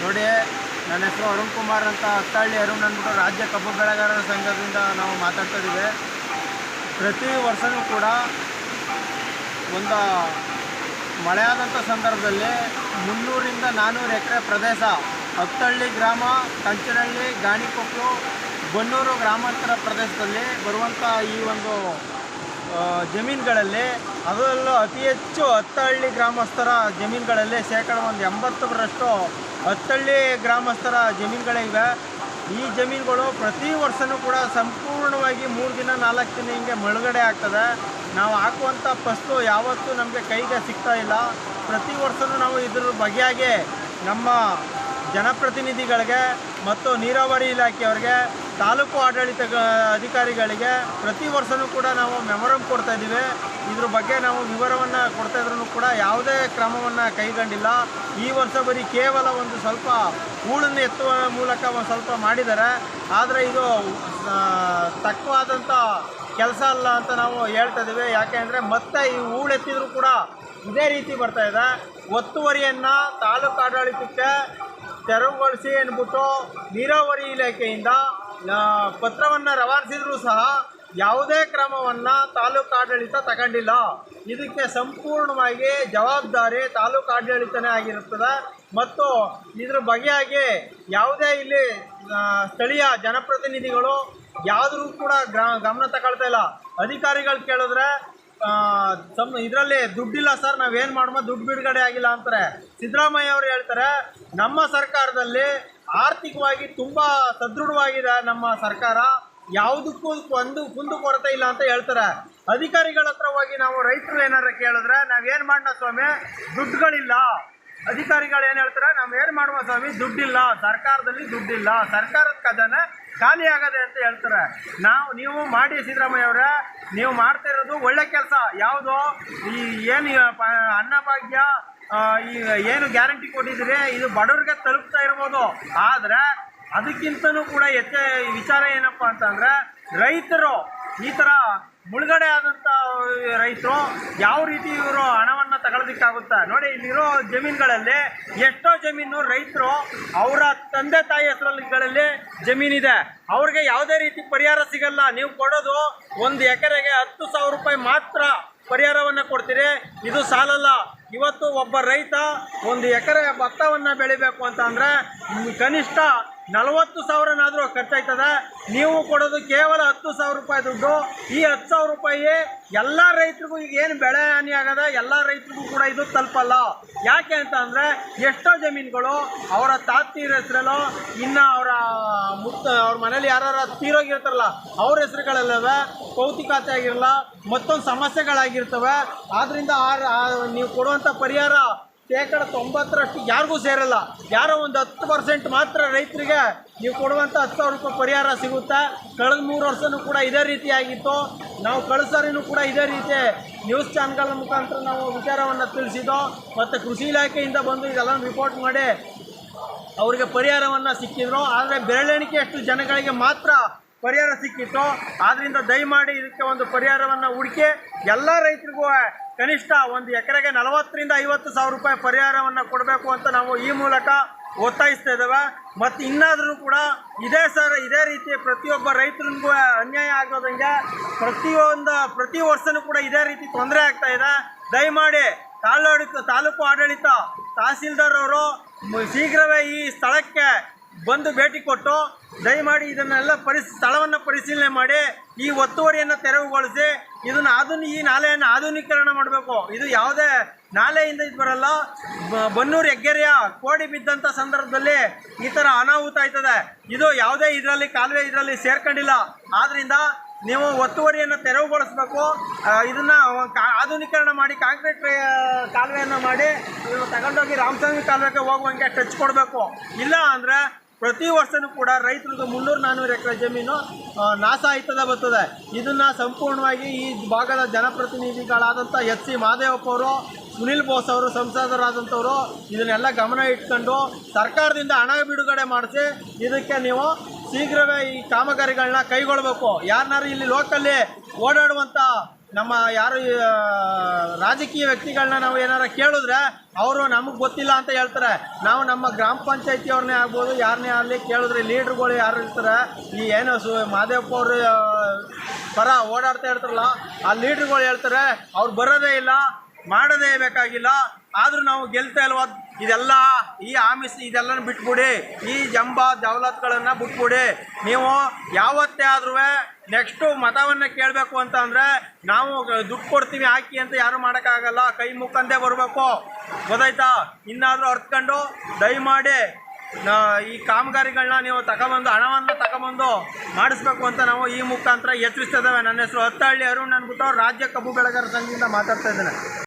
ನೋಡಿ, ನನ್ನ ಹೆಸರು ಅರುಣ್ ಕುಮಾರ್ ಅಂತ ಹತ್ತಹಳ್ಳಿ ಅರುಣ್ ಅಂದ್ಬಿಟ್ಟು ರಾಜ್ಯ ಕಬ್ಬು ಬೆಳೆಗಾರರ ಸಂಘದಿಂದ ನಾವು ಮಾತಾಡ್ತಾ ಇದ್ದೀವಿ ಪ್ರತಿ ವರ್ಷವೂ ಕೂಡ ಒಂದು ಮಳೆ ಆದಂಥ ಸಂದರ್ಭದಲ್ಲಿ ಮುನ್ನೂರಿಂದ ನಾನ್ನೂರು ಎಕರೆ ಪ್ರದೇಶ ಹತ್ತಹಳ್ಳಿ ಗ್ರಾಮ ಕಂಚನಹಳ್ಳಿ ಗಾಣಿಕೊಪ್ಪಲು ಬನ್ನೂರು ಗ್ರಾಮಾಂತರ ಪ್ರದೇಶದಲ್ಲಿ ಬರುವಂಥ ಈ ಒಂದು ಜಮೀನುಗಳಲ್ಲಿ ಅದರಲ್ಲೂ ಅತಿ ಹೆಚ್ಚು ಹತ್ತಹಳ್ಳಿ ಗ್ರಾಮಸ್ಥರ ಜಮೀನುಗಳಲ್ಲಿ ಶೇಕಡ ಒಂದು ಎಂಬತ್ತರಷ್ಟು ಹತ್ತಹಳ್ಳಿ ಗ್ರಾಮಸ್ಥರ ಜಮೀನುಗಳಿವೆ ಈ ಜಮೀನುಗಳು ಪ್ರತಿ ವರ್ಷವೂ ಕೂಡ ಸಂಪೂರ್ಣವಾಗಿ ಮೂರು ದಿನ, ನಾಲ್ಕು ದಿನ ಹಿಂಗೆ ಮುಳುಗಡೆ ಆಗ್ತದೆ. ನಾವು ಹಾಕುವಂಥ ಫಸ್ಟು ಯಾವತ್ತೂ ನಮಗೆ ಕೈಗೆ ಸಿಗ್ತಾ ಇಲ್ಲ. ಪ್ರತಿ ವರ್ಷವೂ ನಾವು ಇದ್ರ ಬಗೆಯಾಗಿ ನಮ್ಮ ಜನಪ್ರತಿನಿಧಿಗಳಿಗೆ ಮತ್ತು ನೀರಾವರಿ ಇಲಾಖೆಯವರಿಗೆ ತಾಲೂಕು ಆಡಳಿತ ಅಧಿಕಾರಿಗಳಿಗೆ ಪ್ರತಿ ವರ್ಷವೂ ಕೂಡ ನಾವು ಮೆಮೊರಮ್ ಕೊಡ್ತಾ ಇದ್ದೀವಿ. ಇದ್ರ ಬಗ್ಗೆ ನಾವು ವಿವರವನ್ನು ಕೊಡ್ತಾ ಇದ್ರೂ ಕೂಡ ಯಾವುದೇ ಕ್ರಮವನ್ನು ಕೈಗೊಂಡಿಲ್ಲ. ಈ ವರ್ಷ ಬರೀ ಕೇವಲ ಒಂದು ಸ್ವಲ್ಪ ಹೂಳನ್ನು ಎತ್ತುವ ಮೂಲಕ ಒಂದು ಸ್ವಲ್ಪ ಮಾಡಿದ್ದಾರೆ. ಆದರೆ ಇದು ತಕ್ಕವಾದಂಥ ಕೆಲಸ ಅಲ್ಲ ಅಂತ ನಾವು ಹೇಳ್ತಾ ಇದ್ದೀವಿ. ಯಾಕೆ ಅಂದರೆ ಮತ್ತೆ ಈ ಹೂಳೆತ್ತಿದ್ರು ಕೂಡ ಇದೇ ರೀತಿ ಬರ್ತಾ ಇದೆ. ಒತ್ತುವರಿಯನ್ನು ತಾಲೂಕು ಆಡಳಿತಕ್ಕೆ ತೆರವುಗೊಳಿಸಿ ಅಂದ್ಬಿಟ್ಟು ನೀರಾವರಿ ಇಲಾಖೆಯಿಂದ ಪತ್ರವನ್ನು ರವಾನಿಸಿದ್ರು ಸಹ ಯಾವುದೇ ಕ್ರಮವನ್ನು ತಾಲೂಕು ಆಡಳಿತ ತಗೊಂಡಿಲ್ಲ. ಇದಕ್ಕೆ ಸಂಪೂರ್ಣವಾಗಿ ಜವಾಬ್ದಾರಿ ತಾಲೂಕು ಆಡಳಿತನೇ ಆಗಿರುತ್ತದೆ. ಮತ್ತು ಇದ್ರ ಬಗೆಯಾಗಿ ಯಾವುದೇ ಇಲ್ಲಿ ಸ್ಥಳೀಯ ಜನಪ್ರತಿನಿಧಿಗಳು ಯಾವುದೂ ಕೂಡ ಗ್ರಾ, ಗಮನ ತಗೊಳ್ತಾ ಇಲ್ಲ. ಅಧಿಕಾರಿಗಳು ಕೇಳಿದ್ರೆ ಸಮ್, ಇದರಲ್ಲಿ ದುಡ್ಡಿಲ್ಲ ಸರ್, ನಾವೇನು ಮಾಡಮ, ದುಡ್ಡು ಬಿಡುಗಡೆ ಆಗಿಲ್ಲ ಅಂತಾರೆ. ಸಿದ್ದರಾಮಯ್ಯ ಅವರು ಹೇಳ್ತಾರೆ ನಮ್ಮ ಸರ್ಕಾರದಲ್ಲಿ ಆರ್ಥಿಕವಾಗಿ ತುಂಬ ಸದೃಢವಾಗಿದೆ ನಮ್ಮ ಸರ್ಕಾರ. ಯಾವುದಕ್ಕೂ ಒಂದು ಕುಂದು ಕೊರತೆ ಇಲ್ಲ ಅಂತ ಹೇಳ್ತಾರೆ. ಅಧಿಕಾರಿಗಳ ಹತ್ರ ಹೋಗಿ ನಾವು ರೈತರು ಏನಾರ ಕೇಳಿದ್ರೆ, ನಾವೇನು ಮಾಡೋಣ ಸ್ವಾಮಿ? ದುಡ್ಡುಗಳಿಲ್ಲ. ಅಧಿಕಾರಿಗಳು ಏನು ಹೇಳ್ತಾರೆ ನಾವು ಏನು ಮಾಡುವ ಸ್ವಾಮಿ? ದುಡ್ಡಿಲ್ಲ. ಸರ್ಕಾರದಲ್ಲಿ ದುಡ್ಡಿಲ್ಲ. ಸರ್ಕಾರದ ಖಜಾನೆ ಖಾಲಿ ಆಗದೆ ಅಂತ ಹೇಳ್ತಾರೆ. ನಾವು, ನೀವು ಮಾಡಿ ಸಿದ್ದರಾಮಯ್ಯ ಅವರೇ, ನೀವು ಮಾಡ್ತಾ ಇರೋದು ಒಳ್ಳೆ ಕೆಲಸ. ಯಾವುದು? ಈ ಏನು ಅನ್ನಭಾಗ್ಯ ಈ ಏನು ಗ್ಯಾರಂಟಿ ಕೊಟ್ಟಿದ್ದೀರಿ ಇದು ಬಡವ್ರಿಗೆ ತಲುಪ್ತಾ ಇರ್ಬೋದು. ಆದರೆ ಅದಕ್ಕಿಂತನೂ ಕೂಡ ಹೆಚ್ಚ ವಿಚಾರ ಏನಪ್ಪ ಅಂತಂದರೆ ರೈತರು ಈ ಥರ ಮುಳುಗಡೆ ಆದಂಥ ರೈತರು ಯಾವ ರೀತಿ ಇವರು ಹಣವನ್ನು ತಗೊಳ್ಳೋದಕ್ಕಾಗುತ್ತೆ ನೋಡಿ, ಇಲ್ಲಿರೋ ಜಮೀನುಗಳಲ್ಲಿ ಎಷ್ಟೋ ಜಮೀನು ರೈತರು ಅವರ ತಂದೆ ತಾಯಿ ಹೆಸರುಗಳಲ್ಲಿ ಜಮೀನಿದೆ. ಅವ್ರಿಗೆ ಯಾವುದೇ ರೀತಿ ಪರಿಹಾರ ಸಿಗಲ್ಲ. ನೀವು ಕೊಡೋದು ಒಂದು ಎಕರೆಗೆ ಹತ್ತು ಸಾವಿರ ರೂಪಾಯಿ ಮಾತ್ರ ಪರಿಹಾರವನ್ನು ಕೊಡ್ತೀರಿ. ಇದು ಸಾಲಲ್ಲ. ಇವತ್ತು ಒಬ್ಬ ರೈತ ಒಂದು ಎಕರೆ ಭತ್ತವನ್ನು ಬೆಳಿಬೇಕು ಅಂತಂದರೆ ಕನಿಷ್ಠ ನಲವತ್ತು ಸಾವಿರನಾದರೂ ಖರ್ಚಾಯ್ತದ? ನೀವು ಕೊಡೋದು ಕೇವಲ ಹತ್ತು ಸಾವಿರ ರೂಪಾಯಿ ದುಡ್ಡು. ಈ ಹತ್ತು ಸಾವಿರ ರೂಪಾಯಿ ಎಲ್ಲ ರೈತರಿಗೂ ಈಗ ಏನು ಬೆಳೆ ಹಾನಿ ಆಗದ? ಎಲ್ಲ ರೈತರಿಗೂ ಕೂಡ ಇದು ತಲುಪಲ್ಲ. ಯಾಕೆ ಅಂತ ಅಂದರೆ ಎಷ್ಟೋ ಜಮೀನುಗಳು ಅವರ ತಾತಿರ ಹೆಸರಲ್ಲೋ, ಇನ್ನು ಅವರ ಮುತ್ತ, ಅವ್ರ ಮನೇಲಿ ಯಾರು ತೀರೋಗಿರ್ತಾರಲ್ಲ, ಅವ್ರ ಹೆಸರುಗಳಲ್ಲವೆ. ಕೌತಿ ಖಾತೆ ಆಗಿರಲ್ಲ ಮತ್ತೊಂದು ಸಮಸ್ಯೆಗಳಾಗಿರ್ತವೆ. ಆದ್ದರಿಂದ ಆ ನೀವು ಕೊಡುವಂಥ ಪರಿಹಾರ ಶೇಕಡ ತೊಂಬತ್ತರಷ್ಟು ಯಾರಿಗೂ ಸೇರಲ್ಲ. ಯಾರೋ ಒಂದು ಹತ್ತು ಪರ್ಸೆಂಟ್ ಮಾತ್ರ ರೈತರಿಗೆ ನೀವು ಕೊಡುವಂಥ ಹತ್ತು ಸಾವಿರ ರೂಪಾಯಿ ಪರಿಹಾರ ಸಿಗುತ್ತೆ. ಕಳೆದ ಮೂರು ವರ್ಷವೂ ಕೂಡ ಇದೇ ರೀತಿ ಆಗಿತ್ತು. ನಾವು ಕಳೆದ ಸಾರಿನೂ ಕೂಡ ಇದೇ ರೀತಿ ನ್ಯೂಸ್ ಚಾನಲ್ಗಳ ಮುಖಾಂತರ ನಾವು ವಿಚಾರವನ್ನು ತಿಳಿಸಿದ್ದೋ ಮತ್ತು ಕೃಷಿ ಇಲಾಖೆಯಿಂದ ಬಂದು ಇದೆಲ್ಲ ರಿಪೋರ್ಟ್ ಮಾಡಿ ಅವರಿಗೆ ಪರಿಹಾರವನ್ನು ಸಿಕ್ಕಿದ್ರು. ಆದರೆ ಬೆರಳೆಣಿಕೆಯಷ್ಟು ಜನಗಳಿಗೆ ಮಾತ್ರ ಪರಿಹಾರ ಸಿಕ್ಕಿತ್ತು. ಆದ್ದರಿಂದ ದಯಮಾಡಿ ಇದಕ್ಕೆ ಒಂದು ಪರಿಹಾರವನ್ನು ಹುಡುಕಿ ಎಲ್ಲ ರೈತರಿಗೂ ಕನಿಷ್ಠ ಒಂದು ಎಕರೆಗೆ ನಲವತ್ತರಿಂದ ಐವತ್ತು ಸಾವಿರ ರೂಪಾಯಿ ಪರಿಹಾರವನ್ನು ಕೊಡಬೇಕು ಅಂತ ನಾವು ಈ ಮೂಲಕ ಒತ್ತಾಯಿಸ್ತಾ ಇದ್ದೇವೆ. ಮತ್ತು ಇನ್ನಾದರೂ ಕೂಡ ಇದೇ ಸರ್, ಇದೇ ರೀತಿ ಪ್ರತಿಯೊಬ್ಬ ರೈತರಿಗೂ ಅನ್ಯಾಯ ಆಗೋದಂಗೆ ಪ್ರತಿಯೊಂದು, ಪ್ರತಿ ವರ್ಷನೂ ಕೂಡ ಇದೇ ರೀತಿ ತೊಂದರೆ ಆಗ್ತಾ ಇದೆ. ದಯಮಾಡಿ ತಾಲೂಕು ತಾಲೂಕು ಆಡಳಿತ ತಹಸೀಲ್ದಾರ್ ಅವರು ಶೀಘ್ರವೇ ಈ ಸ್ಥಳಕ್ಕೆ ಬಂದು ಭೇಟಿ ಕೊಟ್ಟು ದಯಮಾಡಿ ಇದನ್ನೆಲ್ಲ ಪರಿಸ್ ಸ್ಥಳವನ್ನು ಪರಿಶೀಲನೆ ಮಾಡಿ ಈ ಒತ್ತುವರಿಯನ್ನು ತೆರವುಗೊಳಿಸಿ ಇದನ್ನು ಆಧುನಿ, ಈ ನಾಲೆಯನ್ನು ಆಧುನೀಕರಣ ಮಾಡಬೇಕು. ಇದು ಯಾವುದೇ ನಾಲೆಯಿಂದ ಇದು ಬರಲ್ಲ. ಬನ್ನೂರು ಹೆಗ್ಗೆರೆಯ ಕೋಡಿ ಬಿದ್ದಂಥ ಸಂದರ್ಭದಲ್ಲಿ ಈ ಥರ ಅನಾಹುತ ಆಯ್ತದೆ. ಇದು ಯಾವುದೇ ಇದರಲ್ಲಿ ಕಾಲುವೆ ಇದರಲ್ಲಿ ಸೇರ್ಕೊಂಡಿಲ್ಲ. ಆದ್ದರಿಂದ ನೀವು ಒತ್ತುವರಿಯನ್ನು ತೆರವುಗೊಳಿಸಬೇಕು. ಇದನ್ನು ಆಧುನೀಕರಣ ಮಾಡಿ ಕಾಂಕ್ರೀಟ್ ಕಾಲುವೆಯನ್ನು ಮಾಡಿ ತಗೊಂಡೋಗಿ ರಾಮಸ್ವಾಮಿ ಕಾಲುವೆಗೆ ಹೋಗುವಂಗೆ ಟಚ್ ಕೊಡಬೇಕು. ಇಲ್ಲ ಅಂದರೆ ಪ್ರತಿ ವರ್ಷನೂ ಕೂಡ ರೈತರದ್ದು ಮುನ್ನೂರು ನಾನ್ನೂರು ಎಕರೆ ಜಮೀನು ನಾಶ ಆಯ್ತದ ಬರ್ತದೆ. ಇದನ್ನು ಸಂಪೂರ್ಣವಾಗಿ ಈ ಭಾಗದ ಜನಪ್ರತಿನಿಧಿಗಳಾದಂಥ ಎಚ್ ಸಿ ಮಹದೇವಪ್ಪ ಅವರು, ಸುನಿಲ್ ಬೋಸ್ ಅವರು, ಸಂಸದರಾದಂಥವರು ಇದನ್ನೆಲ್ಲ ಗಮನ ಇಟ್ಕೊಂಡು ಸರ್ಕಾರದಿಂದ ಹಣ ಬಿಡುಗಡೆ ಮಾಡಿಸಿ ಇದಕ್ಕೆ ನೀವು ಶೀಘ್ರವೇ ಈ ಕಾಮಗಾರಿಗಳನ್ನ ಕೈಗೊಳ್ಳಬೇಕು. ಯಾರನ್ನಾರು ಇಲ್ಲಿ ಲೋಕಲ್ಲಿ ಓಡಾಡುವಂಥ ನಮ್ಮ ಯಾರು ರಾಜಕೀಯ ವ್ಯಕ್ತಿಗಳನ್ನ ನಾವು ಏನಾರ ಕೇಳಿದ್ರೆ ಅವರು ನಮಗೆ ಗೊತ್ತಿಲ್ಲ ಅಂತ ಹೇಳ್ತಾರೆ. ನಾವು ನಮ್ಮ ಗ್ರಾಮ ಪಂಚಾಯತಿಯವ್ರನ್ನೇ ಆಗ್ಬೋದು ಯಾರನ್ನೇ ಆಗಲಿ ಕೇಳಿದ್ರೆ ಲೀಡ್ರ್ಗಳು ಯಾರು ಇರ್ತಾರೆ, ಈ ಏನು ಸು, ಮಾದೇವಪ್ಪ ಅವರು ಪರ ಓಡಾಡ್ತಾ ಇರ್ತಾರಲ್ಲ, ಆ ಲೀಡ್ರ್ಗಳು ಹೇಳ್ತಾರೆ, ಅವ್ರು ಬರೋದೇ ಇಲ್ಲ, ಮಾಡೋದೇ ಬೇಕಾಗಿಲ್ಲ, ಆದರೂ ನಾವು ಗೆಲ್ತಾ ಇಲ್ವಾ ಇದೆಲ್ಲ ಈ ಆಮಿಸ್ ಇದೆಲ್ಲ ಬಿಟ್ಬಿಡಿ. ಈ ಜಂಬ ದೌಲತ್ಗಳನ್ನು ಬಿಟ್ಬಿಡಿ. ನೀವು ಯಾವತ್ತೇ ಆದ್ರೂ ನೆಕ್ಸ್ಟು ಮತವನ್ನು ಕೇಳಬೇಕು ಅಂತ ಅಂದರೆ ನಾವು ದುಡ್ಡು ಕೊಡ್ತೀವಿ, ಹಾಕಿ ಅಂತ ಯಾರು ಮಾಡೋಕ್ಕಾಗಲ್ಲ. ಕೈ ಮುಕ್ಕಂದೇ ಬರಬೇಕು. ಗೊತ್ತಾಯ್ತಾ? ಇನ್ನಾದರೂ ಅರ್ತ್ಕೊಂಡು ದಯಮಾಡಿ ಮಾಡಿ ಈ ಕಾಮಗಾರಿಗಳನ್ನ ನೀವು ತಗೊಬಂದು, ಹಣವನ್ನು ತಗೊಬಂದು ಮಾಡಿಸ್ಬೇಕು ಅಂತ ನಾವು ಈ ಮುಖಾಂತರ ಎಚ್ಚರಿಸ್ತಿದ್ದೇವೆ ನನ್ನ ಹೆಸರು ಹತ್ತಹಳ್ಳಿ ಅರುಣ್. ಅನ್ಬಿಟ್ಟು ರಾಜ್ಯ ಕಬ್ಬು ಬೆಳೆಗಾರ ಸಂಘದಿಂದ ಮಾತಾಡ್ತಾ ಇದ್ದೇನೆ.